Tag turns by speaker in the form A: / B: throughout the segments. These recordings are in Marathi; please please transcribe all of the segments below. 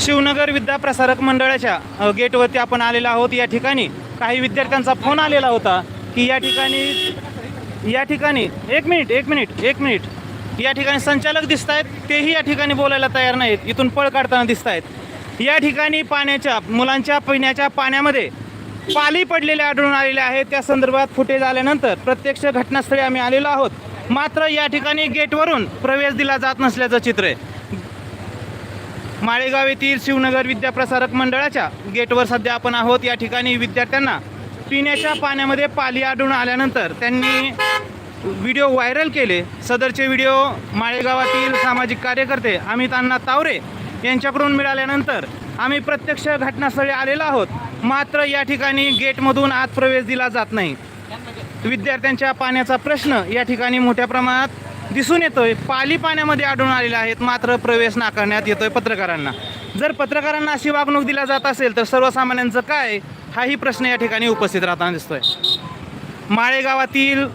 A: शिवनगर विद्याप्रसारक मंडळाच्या गेटवरती आपण आलेलो आहोत. या ठिकाणी काही विद्यार्थ्यांचा फोन आलेला होता की या ठिकाणी या ठिकाणी एक मिनिट एक मिनिट एक मिनिट. या ठिकाणी संचालक दिसत आहेत तेही या ठिकाणी बोलायला तयार नाहीत. इथून पळ काढताना दिसत आहेत या ठिकाणी पाण्याच्या मुलांच्या पिण्याच्या पाण्यामध्ये पाली पडलेले आढळून आलेले आहेत. त्या संदर्भात फुटेज आल्यानंतर प्रत्यक्ष घटनास्थळी आम्ही आलेलो आहोत. मात्र या ठिकाणी गेटवरून प्रवेश दिला जात नसल्याचं चित्र आहे. माळेगाव येथील शिवनगर विद्याप्रसारक मंडळाच्या गेटवर सध्या आपण आहोत. या ठिकाणी विद्यार्थ्यांना पिण्याच्या पाण्यामध्ये पाली आढळून आल्यानंतर त्यांनी व्हिडिओ व्हायरल केले. सदरचे व्हिडिओ माळेगावातील सामाजिक कार्यकर्ते अमित अण्णा तावरे यांच्याकडून मिळाल्यानंतर आम्ही प्रत्यक्ष घटनास्थळी आलेलो आहोत. मात्र या ठिकाणी गेटमधून आत प्रवेश दिला जात नाही. विद्यार्थ्यांच्या पाण्याचा प्रश्न या ठिकाणी मोठ्या प्रमाणात दिसून येतोय. पाली पाण्यामध्ये आढळून आलेले आहेत. मात्र प्रवेश नाकारण्यात येतोय पत्रकारांना. जर पत्रकारांना अशी वागणूक दिला जात असेल तर सर्वसामान्यांचं काय? हाही प्रश्न या ठिकाणी उपस्थित राहताना दिसतोय. माळेगावातील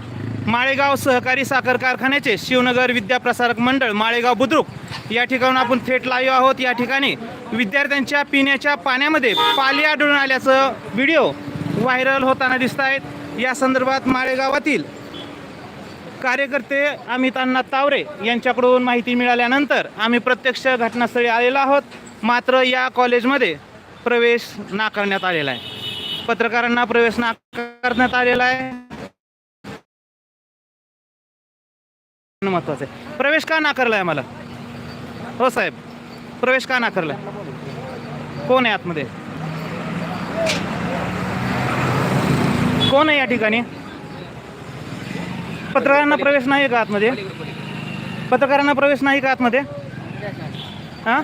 A: माळेगाव सहकारी साखर कारखान्याचे शिवनगर विद्याप्रसारक मंडळ माळेगाव बुद्रुक या ठिकाणून आपण थेट लाईव्ह आहोत. या ठिकाणी विद्यार्थ्यांच्या पिण्याच्या पाण्यामध्ये पाली आढळून आल्याचं व्हिडिओ व्हायरल होताना दिसत आहेत या संदर्भात माळेगावातील कार्यकर्ते अमित अण्णा तावरे यांच्याकडून माहिती मिळाल्यानंतर आम्ही प्रत्यक्ष घटनास्थळी आलेलो आहोत. मात्र या कॉलेजमध्ये प्रवेश नाकारण्यात आलेला आहे. पत्रकारांना प्रवेश नाकारण्यात आलेला आहे. महत्वाचं आहे. प्रवेश का नाकारला आहे मला हो साहेब प्रवेश का नाकारला कोण आहे आतमध्ये? कोण आहे या ठिकाणी? पत्रकारांना प्रवेश नाही का आतमध्ये? पत्रकारांना प्रवेश नाही का आतमध्ये? हां?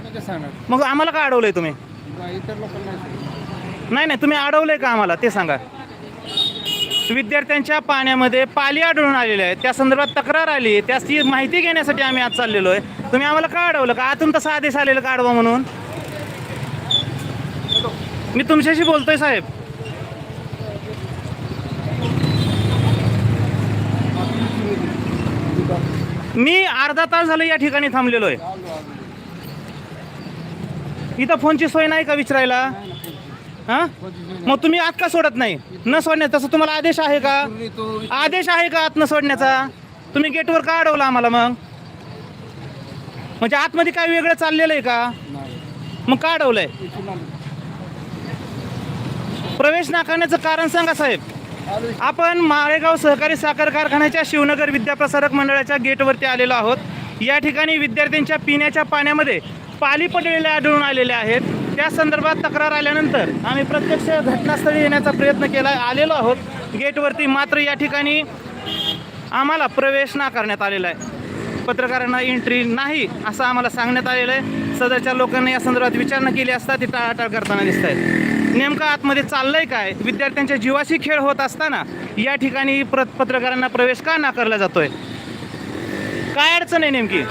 A: मग आम्हाला का अडवलंय तुम्ही? नाही नाही तुम्ही अडवलंय का आम्हाला? ते सांगा. विद्यार्थ्यांच्या पाण्यामध्ये पाली आढळून आलेली आहेत. त्या संदर्भात तक्रार आली त्याची माहिती घेण्यासाठी आम्ही आज चाललेलो आहे. तुम्ही आम्हाला का अडवलं? का आतून तसा आदेश आलेला का अडवा म्हणून? मी तुमच्याशी बोलतोय साहेब. मी अर्धा तास झालं या ठिकाणी थांबलेलो आहे इथं फोनची सोय नाही का विचारायला? हां? मग तुम्ही आत का सोडत नाही? न सोडण्यात तसं तुम्हाला आदेश आहे का? आदेश आहे का आत न सोडण्याचा? तुम्ही गेटवर का अडवला आम्हाला मग? म्हणजे आतमध्ये काय वेगळं चाललेलं आहे का? मग का अडवलंय? प्रवेश नाकारण्याचं कारण सांगा साहेब. आपण माळेगाव सहकारी साखर कारखान्याच्या शिवनगर विद्याप्रसारक मंडळाच्या गेटवरती आलेलो आहोत. या ठिकाणी विद्यार्थ्यांच्या पिण्याच्या पाण्यामध्ये पाली पडलेले आढळून आलेले आहेत. त्या संदर्भात तक्रार आल्यानंतर आम्ही प्रत्यक्ष घटनास्थळी येण्याचा प्रयत्न केला आलेलो आहोत. गेटवरती मात्र या ठिकाणी आम्हाला प्रवेश नाकारण्यात आलेला आहे. पत्रकारांना एंट्री नाही असं आम्हाला सांगण्यात आलेलं आहे. सदरच्या लोकांनी या संदर्भात विचारणा केली असता ती टाळाटाळ करताना दिसत आहेत नेमकं आतमध्ये चाललंय काय? विद्यार्थ्यांच्या जीवाशी खेळ होत असताना या ठिकाणी प्र पत्रकारांना प्रवेश का नाकारला जातोय? काय अडचण आहे नेमकी?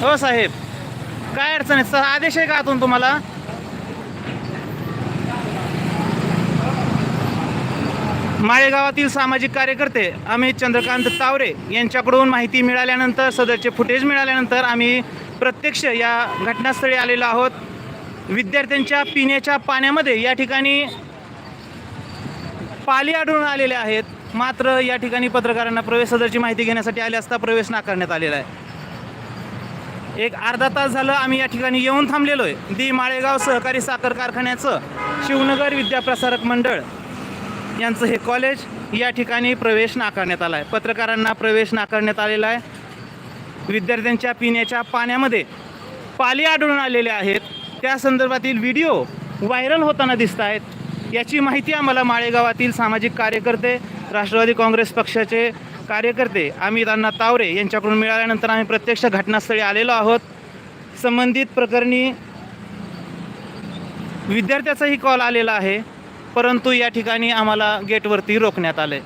A: हो साहेब. काय अडचण आहे? आदेश आहे का आतून तुम्हाला? माळेगावातील सामाजिक कार्यकर्ते अमित चंद्रकांत तावरे यांच्याकडून माहिती मिळाल्यानंतर सदरचे फुटेज मिळाल्यानंतर आम्ही प्रत्यक्ष या घटनास्थळी आलेलो आहोत. विद्यार्थ्यांच्या पिण्याच्या पाण्यामध्ये या ठिकाणी पाली आढळून आलेले आहेत. मात्र या ठिकाणी पत्रकारांना प्रवेश सदरची माहिती घेण्यासाठी आले असता प्रवेश नाकारण्यात आलेला आहे. एक अर्धा तास झालं आम्ही या ठिकाणी येऊन थांबलेलो आहे दी माळेगाव सहकारी साखर कारखान्याचं शिवनगर विद्याप्रसारक मंडळ यांचं हे कॉलेज या ठिकाणी प्रवेश नाकारण्यात आला आहे पत्रकारांना प्रवेश नाकारण्यात आलेला आहे. विद्यार्थ्यांच्या पिण्याच्या पाण्यामध्ये पाली आढळून आलेले आहेत. त्या संदर्भातील व्हिडिओ व्हायरल होताना दिसत आहेत. याची माहिती आम्हाला माळेगावातील सामाजिक कार्यकर्ते राष्ट्रवादी काँग्रेस पक्षाचे कार्यकर्ते अमित अण्णा तावरे यांच्याकडून मिळाल्यानंतर आम्ही प्रत्यक्ष घटनास्थळी आलेलो आहोत. संबंधित प्रकरणी विद्यार्थ्याचाही कॉल आलेला आहे. परंतु या ठिकाणी आम्हाला गेटवरती रोखण्यात आले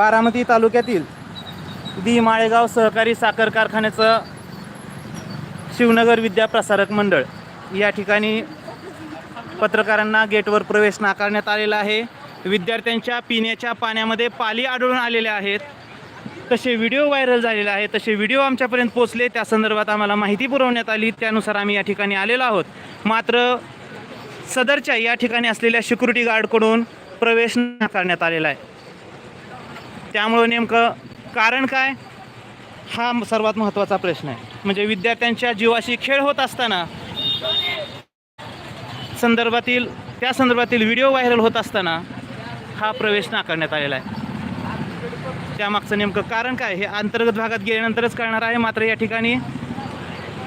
A: बारामती तालुक्यातील दी माळेगाव सहकारी साखर कारखान्याचं शिवनगर विद्याप्रसारक मंडळ या ठिकाणी पत्रकारांना गेटवर प्रवेश नाकारण्यात आलेला आहे. विद्यार्थ्यांच्या पिण्याच्या पाण्यामध्ये पाली आढळून आलेल्या आहेत. तसे व्हिडिओ व्हायरल झालेले आहेत. तसे व्हिडिओ आमच्यापर्यंत पोचले त्या संदर्भात आम्हाला माहिती पुरवण्यात आली. त्यानुसार आम्ही या ठिकाणी आलेलो आहोत. मात्र सदरच्या या ठिकाणी असलेल्या सिक्युरिटी गार्डकडून प्रवेश नाकारण्यात आलेला आहे. त्यामुळं नेमकं कारण काय? हा सर्वात महत्त्वाचा प्रश्न आहे. म्हणजे विद्यार्थ्यांच्या जीवाशी खेळ होत असताना संदर्भातील त्या संदर्भातील व्हिडिओ व्हायरल होत असताना हा प्रवेश नाकारण्यात आलेला आहे. त्यामागचं नेमकं कारण काय? हे अंतर्गत भागात गेल्यानंतरच कळणार आहे. मात्र या ठिकाणी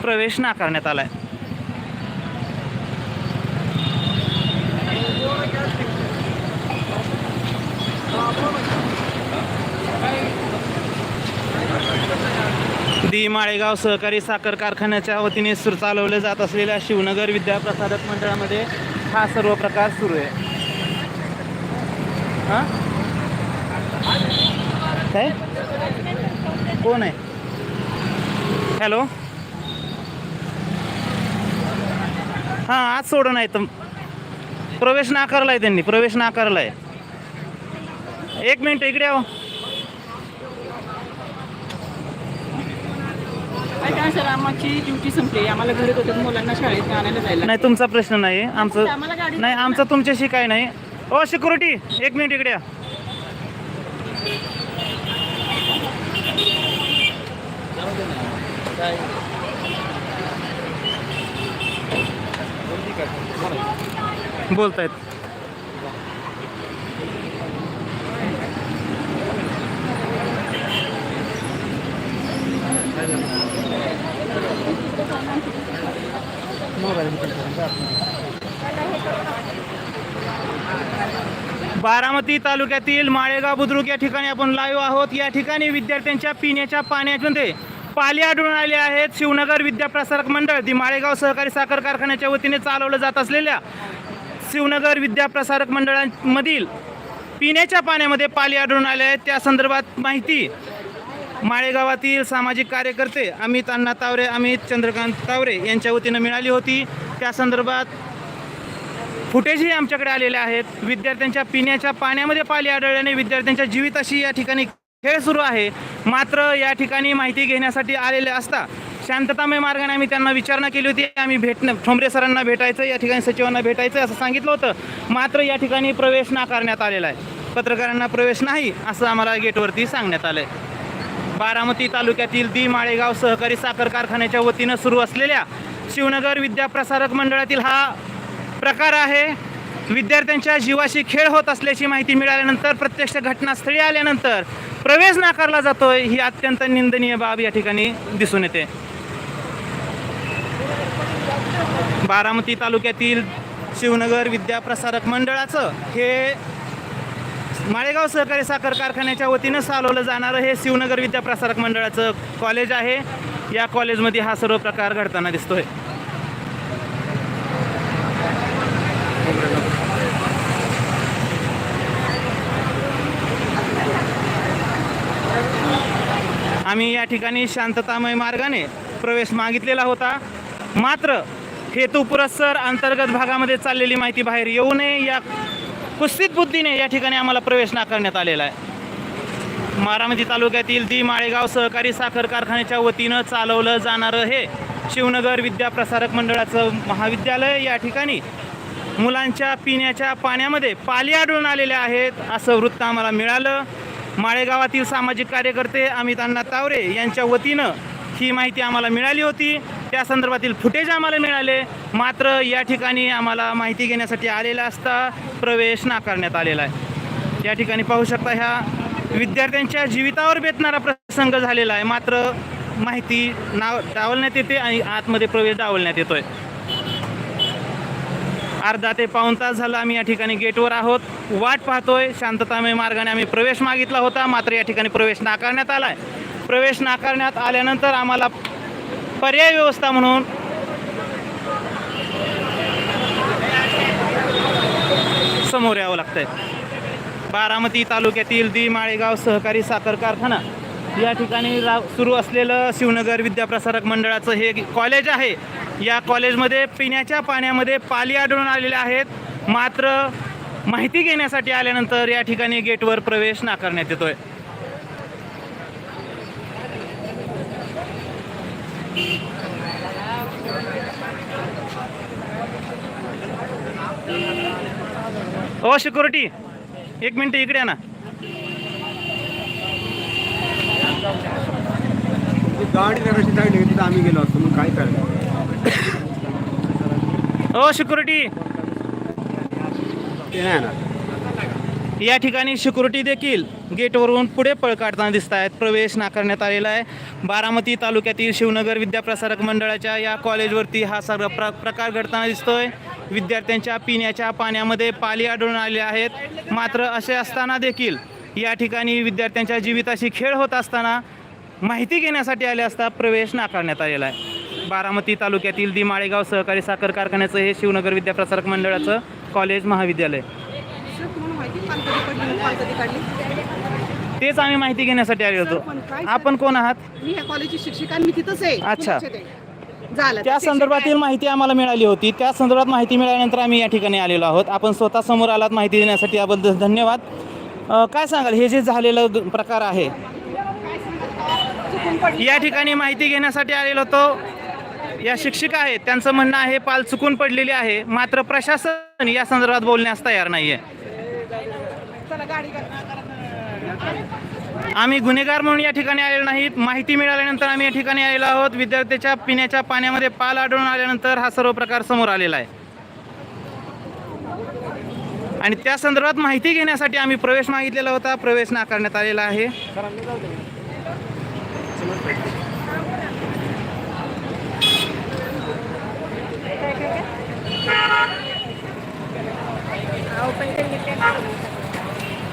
A: प्रवेश नाकारण्यात आला आहे दी माळेगाव सहकारी साखर कारखान्याच्या वतीने सुरू चालवले जात असलेल्या शिवनगर विद्याप्रसारक मंडळामध्ये हा सर्व प्रकार सुरू आहे. हां? काय? कोण आहे? हॅलो? हां आज सोडून आहे तर प्रवेश नाकारला आहे त्यांनी प्रवेश नाकारला आहे एक मिनिट इकडे आहो
B: काय काय सर आमची ड्युटी संपली. आम्हाला घरी होतं मुलांना शाळेत आणायला जायला
A: नाही तुमचा प्रश्न नाही. आमचं
B: आम्हाला गाडी
A: नाही आमचं तुमच्याशी काय नाही. ओ सिक्युरिटी एक मिनिट इकडे या. बोलतायत. बारामती तालुक्यातील माळेगाव बुद्रुक या ठिकाणी आपण लाईव्ह आहोत. या ठिकाणी विद्यार्थ्यांच्या पिण्याच्या पाण्यामध्ये पाली आढळून आले आहेत. शिवनगर विद्याप्रसारक मंडळ ती माळेगाव सहकारी साखर कारखान्याच्या वतीने चालवलं जात असलेल्या शिवनगर विद्याप्रसारक मंडळांमधील पिण्याच्या पाण्यामध्ये पाली आढळून आले आहेत. त्या संदर्भात माहिती माळेगावातील सामाजिक कार्यकर्ते अमित अण्णा तावरे अमित चंद्रकांत तावरे यांच्या वतीनं मिळाली होती. त्या संदर्भात फुटेजही आमच्याकडे आलेले आहेत. विद्यार्थ्यांच्या पिण्याच्या पाण्यामध्ये पाली आढळल्याने विद्यार्थ्यांच्या जीविताशी या ठिकाणी खेळ सुरू आहे. मात्र या ठिकाणी माहिती घेण्यासाठी आलेले असता शांततामय मार्गाने आम्ही त्यांना विचारणा केली होती. आम्ही भेटणं ठोंबरे सरांना भेटायचं या ठिकाणी सचिवांना भेटायचं असं सांगितलं होतं. मात्र या ठिकाणी प्रवेश नाकारण्यात आलेला आहे. पत्रकारांना प्रवेश नाही असं आम्हाला गेटवरती सांगण्यात आलं आहे बारामती तालुक्यातील दी माळेगाव सहकारी साखर कारखान्याच्या वतीनं सुरू असलेल्या शिवनगर विद्याप्रसारक मंडळातील हा प्रकार आहे. विद्यार्थ्यांच्या जीवाशी खेळ होत असल्याची माहिती मिळाल्यानंतर प्रत्यक्ष घटनास्थळी आल्यानंतर प्रवेश नाकारला जातोय ही अत्यंत निंदनीय बाब या ठिकाणी दिसून येते. बारामती तालुक्यातील शिवनगर विद्याप्रसारक मंडळाचं हे माळेगाव सहकारी साखर कारखान्याच्या वतीनं चालवलं जाणारं हे शिवनगर विद्याप्रसारक मंडळाचं कॉलेज आहे. या कॉलेजमध्ये हा सर्व प्रकार घडताना दिसतोय. आम्ही या ठिकाणी शांततामय मार्गाने प्रवेश मागितलेला होता. मात्र हेतू पुरस्सर अंतर्गत भागामध्ये चाललेली माहिती बाहेर येऊ नये या कुस्तीत बुद्धीने या ठिकाणी आम्हाला प्रवेश नाकारण्यात आलेला आहे. बारामती तालुक्यातील दी माळेगाव सहकारी साखर कारखान्याच्या वतीनं चालवलं जाणारं हे शिवनगर विद्याप्रसारक मंडळाचं महाविद्यालय या ठिकाणी मुलांच्या पिण्याच्या पाण्यामध्ये पाली आढळून आलेल्या आहेत असं वृत्त आम्हाला मिळालं. माळेगावातील सामाजिक कार्यकर्ते अमित अण्णा तावरे यांच्या वतीनं ही माहिती आम्हाला मिळाली होती. त्या संदर्भातील फुटेज आम्हाला मिळाले. मात्र या ठिकाणी आम्हाला माहिती घेण्यासाठी आलेला असता प्रवेश नाकारण्यात आलेला आहे. या ठिकाणी पाहू शकता ह्या विद्यार्थ्यांच्या जीवितावर बेतणारा प्रसंग झालेला आहे. मात्र माहिती नाव डावलण्यात येते आणि आतमध्ये प्रवेश डावलण्यात येतोय. अर्धा ते पाऊण तास झाला आम्ही या ठिकाणी गेटवर आहोत. वाट पाहतोय शांततामय मार्गाने आम्ही प्रवेश मागितला होता मात्र या ठिकाणी प्रवेश नाकारण्यात आला आहे प्रवेश नाकारण्यात आल्यानंतर आम्हाला पर्याय व्यवस्था म्हणून समोर यावं लागतंय. बारामती तालुक्यातील दी माळेगाव सहकारी साखर कारखाना या ठिकाणी रा सुरू असलेलं शिवनगर विद्याप्रसारक मंडळाचं हे कॉलेज आहे. या कॉलेजमध्ये पिण्याच्या पाण्यामध्ये पाली आढळून आलेले आहेत. मात्र माहिती घेण्यासाठी आल्यानंतर या ठिकाणी गेटवर प्रवेश नाकारण्यात येतोय. ओ सिक्युरिटी एक मिनटं इकडे ना.
C: गाडी करायची साईड तिथं आम्ही गेलो असतो मग काय करायचं?
A: ओ सिक्युरिटी.
C: ते नाही ना
A: या ठिकाणी सिक्युरिटी देखील गेटवरून पुढे पळ काढताना दिसत आहेत. प्रवेश नाकारण्यात आलेला आहे. बारामती तालुक्यातील शिवनगर विद्याप्रसारक मंडळाच्या या कॉलेजवरती हा सर्व प्र प्रकार घडताना दिसतोय. विद्यार्थ्यांच्या पिण्याच्या पाण्यामध्ये पाली आढळून आले आहेत. मात्र असे असताना देखील या ठिकाणी विद्यार्थ्यांच्या जीविताशी खेळ होत असताना माहिती घेण्यासाठी आले असता प्रवेश नाकारण्यात आलेला आहे. बारामती तालुक्यातील दी माळेगाव सहकारी साखर कारखान्याचं हे शिवनगर विद्याप्रसारक मंडळाचं कॉलेज महाविद्यालय. तेच आम्ही माहिती घेण्यासाठी आले होतो. आपण कोण आहात?
B: मी कॉलेजची शिक्षिका मी तिथंच आहे.
A: अच्छा. त्या संदर्भातील. माहिती आम्हाला मिळाली होती. त्या संदर्भात माहिती मिळाल्यानंतर आम्ही या ठिकाणी आलेलो आहोत. आपण स्वतः समोर आलात. माहिती देण्यासाठी याबद्दल धन्यवाद. काय सांगाल? हे जे झालेलं प्रकार आहे. या ठिकाणी माहिती घेण्यासाठी आलेलो होतो. या शिक्षिका आहेत त्यांचं म्हणणं आहे पाल चुकून पडलेली आहे मात्र प्रशासन या संदर्भात बोलण्यास तयार नाही आहे आम्ही गुन्हेगार म्हणून या ठिकाणी आलेलो नाहीत माहिती मिळाल्यानंतर आम्ही या ठिकाणी आलेलो आहोत. विद्यार्थ्याच्या पिण्याच्या पाण्यामध्ये पाल आढळून आल्यानंतर हा सर्व प्रकार समोर आलेला आहे. आणि त्या संदर्भात माहिती घेण्यासाठी आम्ही प्रवेश मागितलेला होता प्रवेश नाकारण्यात आलेला आहे.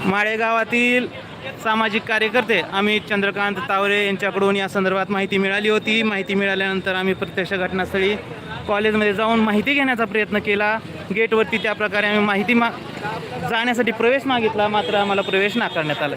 A: माळेगावातील सामाजिक कार्यकर्ते अमित चंद्रकांत तावरे यांच्याकडून या संदर्भात माहिती मिळाली होती. माहिती मिळाल्यानंतर आम्ही प्रत्यक्ष घटनास्थळी कॉलेजमध्ये जाऊन माहिती घेण्याचा प्रयत्न केला. गेटवरती त्या प्रकारे आम्ही माहिती मा जाण्यासाठी प्रवेश मागितला. मात्र आम्हाला प्रवेश नाकारण्यात आला.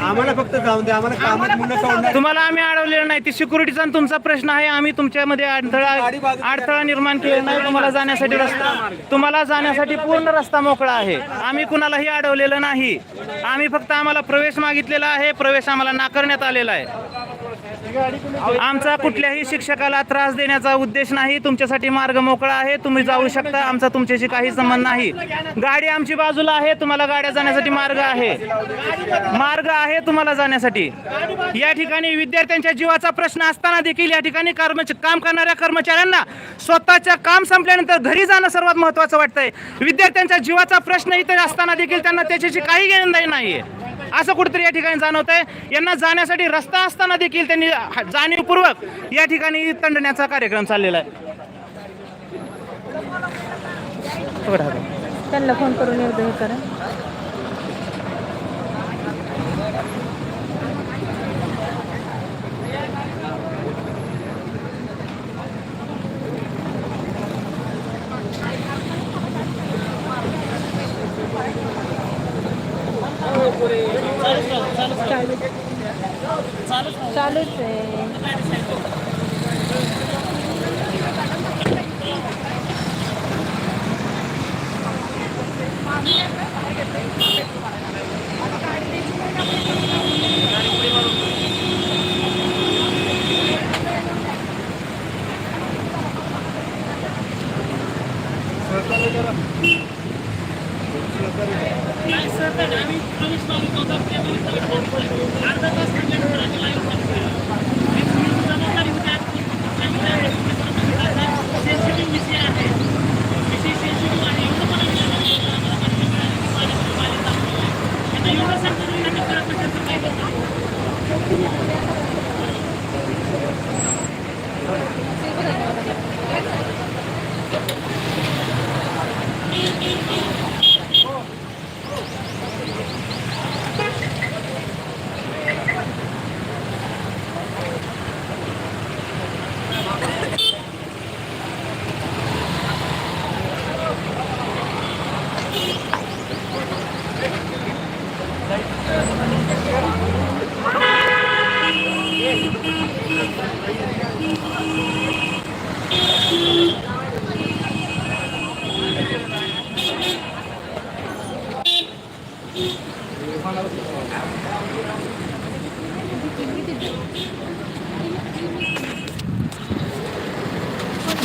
C: आम्हाला फक्त जाऊन द्या आम्हाला कामात मुलं सोडणार.
A: तुम्हाला आम्ही अडवलेलं नाही ती सिक्युरिटीचा आणि तुमचा प्रश्न आहे आम्ही तुमच्यामध्ये अडथळा अडथळा निर्माण केला नाही तुम्हाला जाण्यासाठी रस्ता तुम्हाला जाण्यासाठी पूर्ण रस्ता मोकळा आहे. आम्ही कुणालाही अडवलेलं नाही. आम्ही फक्त आम्हाला प्रवेश मागितलेला आहे प्रवेश आम्हाला नाकारण्यात आलेला आहे. आमचा कुठल्याही शिक्षकाला त्रास देण्याचा उद्देश नाही. तुमच्यासाठी मार्ग मोकळा आहे. तुम्ही जाऊ शकता. आमचा तुमच्याशी काही संबंध नाही. गाडी आमची बाजूला आहे. तुम्हाला गाड्या जाण्यासाठी मार्ग आहे. मार्ग आहे तुम्हाला जाण्यासाठी. या ठिकाणी विद्यार्थ्यांच्या जीवाचा प्रश्न असताना देखील या ठिकाणी काम करणाऱ्या कर्मचाऱ्यांना स्वतःच्या काम संपल्यानंतर घरी जाणं सर्वात महत्वाचं वाटतंय. विद्यार्थ्यांच्या जीवाचा प्रश्न इथे असताना देखील त्यांना त्याच्याशी काही घेणं नाहीये. असं कुठेतरी या ठिकाणी जाणवत आहे यांना जाण्यासाठी रस्ता असताना देखील त्यांनी जाणीवपूर्वक या ठिकाणी तंडण्याचा कार्यक्रम चाललेला आहे.
D: त्यांना फोन करून एकदा हे करा.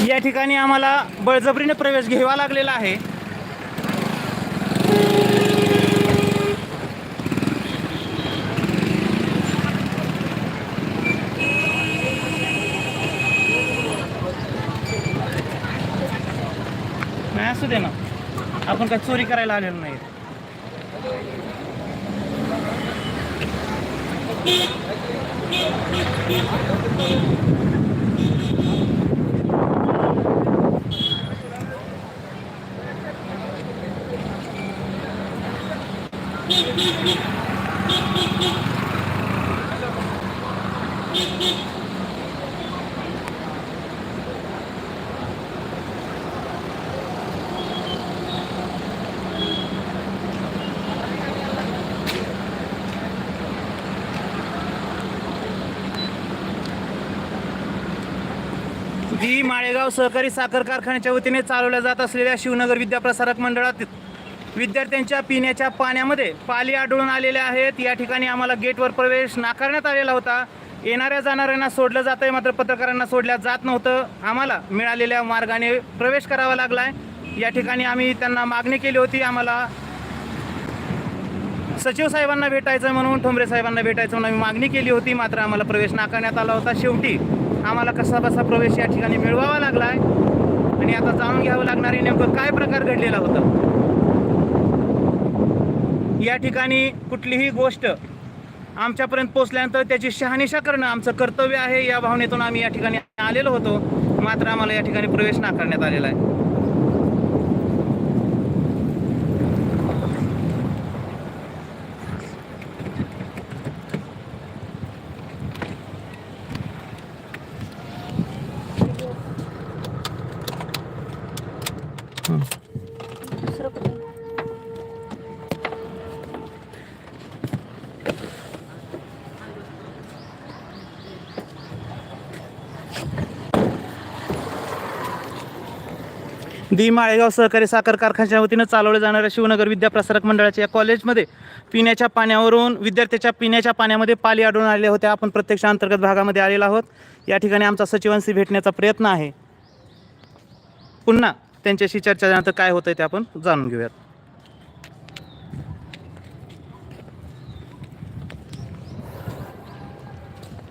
A: या ठिकाणी आम्हाला बळजबरीने प्रवेश घ्यावा लागलेला आहे. नाही असू दे ना. आपण काय चोरी करायला आलेलो नाही Thank you. दी माळेगाव सहकारी साखर कारखान्याच्या वतीने चालवल्या जात असलेल्या शिवनगर विद्याप्रसारक मंडळात विद्यार्थ्यांच्या पिण्याच्या पाण्यामध्ये पाली आढळून आलेल्या आहेत. या ठिकाणी आम्हाला गेटवर प्रवेश नाकारण्यात आलेला होता. येणाऱ्या जाणाऱ्यांना सोडलं जात आहे मात्र पत्रकारांना सोडल्या जात नव्हतं. आम्हाला मिळालेल्या मार्गाने प्रवेश करावा लागला आहे या ठिकाणी आम्ही त्यांना मागणी केली होती. आम्हाला सचिव साहेबांना भेटायचं म्हणून ठोंबरे साहेबांना भेटायचं म्हणून आम्ही मागणी केली होती. मात्र आम्हाला प्रवेश नाकारण्यात आला होता. शेवटी आम्हाला कसा बसा प्रवेश या ठिकाणी मिळवावा लागला आहे आणि आता जाणून घ्यावं लागणार आहे नेमकं काय प्रकार घडलेला होता. या ठिकाणी कुठलीही गोष्ट आमच्यापर्यंत पोचल्यानंतर त्याची शहानिशा करणं आमचं कर्तव्य आहे. या भावनेतून आम्ही या ठिकाणी आलेलो होतो. मात्र आम्हाला या ठिकाणी प्रवेश नाकारण्यात आलेला आहे. दि माळेगाव सहकारी साखर कारखान्याच्या वतीनं चालवल्या जाणाऱ्या शिवनगर विद्याप्रसारक मंडळाच्या या कॉलेजमध्ये पिण्याच्या पाण्यावरून विद्यार्थ्याच्या पिण्याच्या पाण्यामध्ये पाली आढळून आले होते आपण प्रत्यक्ष अंतर्गत भागामध्ये आलेलो आहोत. या ठिकाणी आमचा सचिवांशी भेटण्याचा प्रयत्न आहे. पुन्हा त्यांच्याशी चर्चा झाल्यानंतर काय होतं ते आपण जाणून घेऊयात.